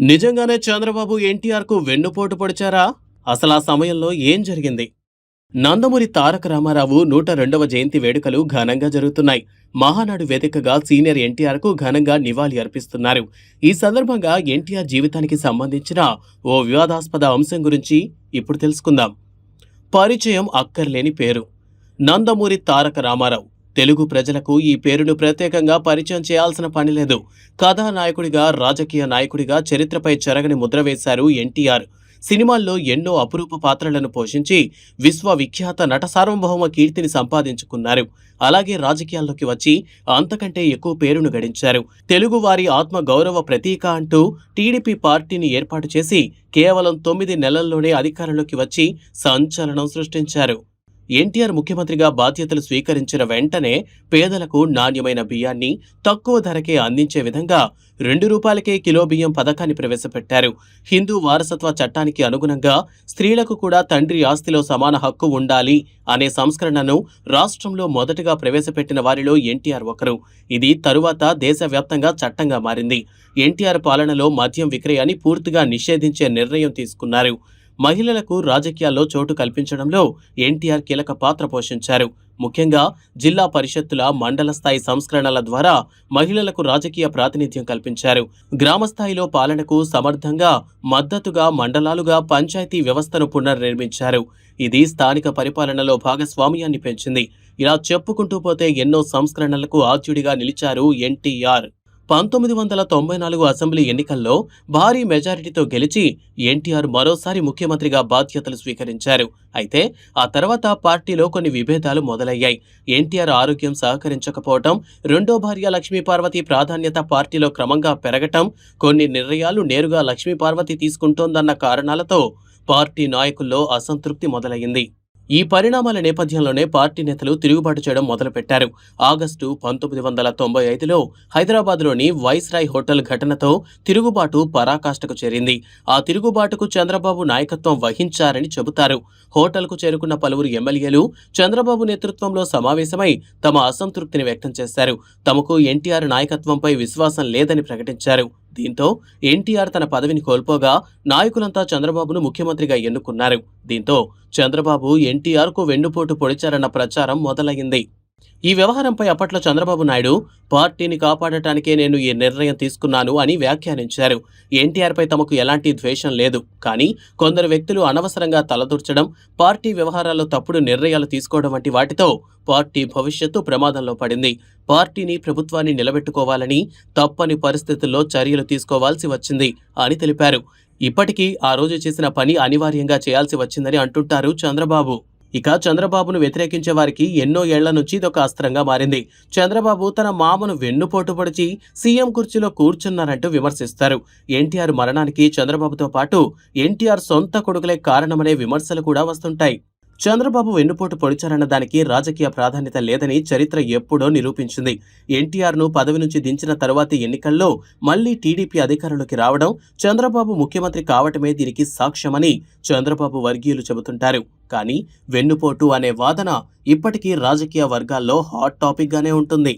నిజంగానే చంద్రబాబు ఎన్టీఆర్కు వెన్నుపోటు పొడిచారా? అసలు ఆ సమయంలో ఏం జరిగింది? నందమూరి తారక రామారావు నూట రెండవ జయంతి వేడుకలు ఘనంగా జరుగుతున్నాయి. మహానాడు వేదికగా సీనియర్ ఎన్టీఆర్కు ఘనంగా నివాళి అర్పిస్తున్నారు. ఈ సందర్భంగా ఎన్టీఆర్ జీవితానికి సంబంధించిన ఓ వివాదాస్పద అంశం గురించి ఇప్పుడు తెలుసుకుందాం. పరిచయం అక్కర్లేని పేరు. నందమూరి తారక రామారావు. తెలుగు ప్రజలకు ఈ పేరును ప్రత్యేకంగా పరిచయం చేయాల్సిన పని లేదు. కథానాయకుడిగా రాజకీయ నాయకుడిగా చరిత్రపై చెరగని ముద్ర వేశారు ఎన్టీఆర్. సినిమాల్లో ఎన్నో అపురూప పాత్రలను పోషించి విశ్వవిఖ్యాత నట సార్వభౌమ కీర్తిని సంపాదించుకున్నారు. అలాగే రాజకీయాల్లోకి వచ్చి అంతకంటే ఎక్కువ పేరును గడించారు. తెలుగువారి ఆత్మ గౌరవ ప్రతీక అంటూ టీడీపీ పార్టీని ఏర్పాటు చేసి కేవలం తొమ్మిది నెలల్లోనే అధికారంలోకి వచ్చి సంచలనం సృష్టించారు. ఎన్టీఆర్ ముఖ్యమంత్రిగా బాధ్యతలు స్వీకరించిన వెంటనే పేదలకు నాణ్యమైన బియ్యాన్ని తక్కువ ధరకే అందించే విధంగా రెండు రూపాయలకే కిలో బియ్యం పథకాన్ని ప్రవేశపెట్టారు. హిందూ వారసత్వ చట్టానికి అనుగుణంగా స్త్రీలకు కూడా తండ్రి ఆస్తిలో సమాన హక్కు ఉండాలి అనే సంస్కరణను రాష్ట్రంలో మొదటగా ప్రవేశపెట్టిన వారిలో ఎన్టీఆర్ ఒకరు. ఇది తరువాత దేశవ్యాప్తంగా చట్టంగా మారింది. ఎన్టీఆర్ పాలనలో మద్యం విక్రయాన్ని పూర్తిగా నిషేధించే నిర్ణయం తీసుకున్నారు. మహిళలకు రాజకీయాల్లో చోటు కల్పించడంలో ఎన్టీఆర్ కీలక పాత్ర పోషించారు. ముఖ్యంగా జిల్లా పరిషత్తుల మండల స్థాయి సంస్కరణల ద్వారా మహిళలకు రాజకీయ ప్రాతినిధ్యం కల్పించారు. గ్రామ స్థాయిలో పాలనకు సమర్థంగా మద్దతుగా మండలాలుగా పంచాయతీ వ్యవస్థను పునర్నిర్మించారు. ఇది స్థానిక పరిపాలనలో భాగస్వామ్యాన్ని పెంచింది. ఇలా చెప్పుకుంటూ పోతే ఎన్నో సంస్కరణలకు ఆద్యుడిగా నిలిచారు ఎన్టీఆర్. పంతొమ్మిది వందల తొంభై నాలుగు అసెంబ్లీ ఎన్నికల్లో భారీ మెజారిటీతో గెలిచి ఎన్టీఆర్ మరోసారి ముఖ్యమంత్రిగా బాధ్యతలు స్వీకరించారు. అయితే ఆ తర్వాత పార్టీలో కొన్ని విభేదాలు మొదలయ్యాయి. ఎన్టీఆర్ ఆరోగ్యం సహకరించకపోవటం రెండో భార్య లక్ష్మీపార్వతి ప్రాధాన్యత పార్టీలో క్రమంగా పెరగటం కొన్ని నిర్ణయాలు నేరుగా లక్ష్మీపార్వతి తీసుకుంటోందన్న కారణాలతో పార్టీ నాయకుల్లో అసంతృప్తి మొదలైంది ఈ పరిణామాల నేపథ్యంలోనే పార్టీ నేతలు తిరుగుబాటు చేయడం మొదలుపెట్టారు. ఆగస్టు పంతొమ్మిది వందల తొంభై ఐదులో హైదరాబాద్లోని వైస్రాయ్ హోటల్ ఘటనతో తిరుగుబాటు పరాకాష్ఠకు చేరింది. ఆ తిరుగుబాటుకు చంద్రబాబు నాయకత్వం వహించారని చెబుతారు. హోటల్కు చేరుకున్న పలువురు ఎమ్మెల్యేలు చంద్రబాబు నేతృత్వంలో సమావేశమై తమ అసంతృప్తిని వ్యక్తం చేశారు. తమకు ఎన్టీఆర్ నాయకత్వంపై విశ్వాసం లేదని ప్రకటించారు. దీంతో ఎన్టీఆర్ తన పదవిని కోల్పోగా నాయకులంతా చంద్రబాబును ముఖ్యమంత్రిగా ఎన్నుకున్నారు. దీంతో చంద్రబాబు ఎన్టీఆర్కు వెన్నుపోటు పొడిచారన్న ప్రచారం మొదలైంది ఈ వ్యవహారంపై అప్పట్లో చంద్రబాబు నాయుడు పార్టీని కాపాడటానికే నేను ఈ నిర్ణయం తీసుకున్నాను అని వ్యాఖ్యానించారు. ఎన్టీఆర్పై తమకు ఎలాంటి ద్వేషం లేదు. కానీ కొందరు వ్యక్తులు అనవసరంగా తలదూర్చడం పార్టీ వ్యవహారాల్లో తప్పుడు నిర్ణయాలు తీసుకోవడం వంటి వాటితో పార్టీ భవిష్యత్తు ప్రమాదంలో పడింది. పార్టీని ప్రభుత్వాన్ని నిలబెట్టుకోవాలని తప్పని పరిస్థితుల్లో చర్యలు తీసుకోవాల్సి వచ్చింది అని తెలిపారు. ఇప్పటికీ ఆ రోజు చేసిన పని అనివార్యంగా చేయాల్సి వచ్చిందని అంటుంటారు చంద్రబాబు. ఇక చంద్రబాబును వ్యతిరేకించే వారికి ఎన్నో ఏళ్ళ నుంచి ఇదొక అస్త్రంగా మారింది. చంద్రబాబు తన మామను వెన్నుపోటు పొడిచి సీఎం కుర్చీలో కూర్చున్నారంటూ విమర్శిస్తారు. ఎన్టీఆర్ మరణానికి చంద్రబాబుతో పాటు ఎన్టీఆర్ సొంత కొడుకులే కారణమనే విమర్శలు కూడా వస్తుంటాయి. చంద్రబాబు వెన్నుపోటు పొడిచారన్న దానికి రాజకీయ ప్రాధాన్యత లేదని చరిత్ర ఎప్పుడో నిరూపించింది. ఎన్టీఆర్ను పదవి నుంచి దించిన తరువాతి ఎన్నికల్లో మళ్ళీ టీడీపీ అధికారంలోకి రావడం చంద్రబాబు ముఖ్యమంత్రి కావటమే దీనికి సాక్ష్యమని చంద్రబాబు వర్గీయులు చెబుతుంటారు. కానీ వెన్నుపోటు అనే వాదన ఇప్పటికీ రాజకీయ వర్గాల్లో హాట్ టాపిక్గానే ఉంటుంది.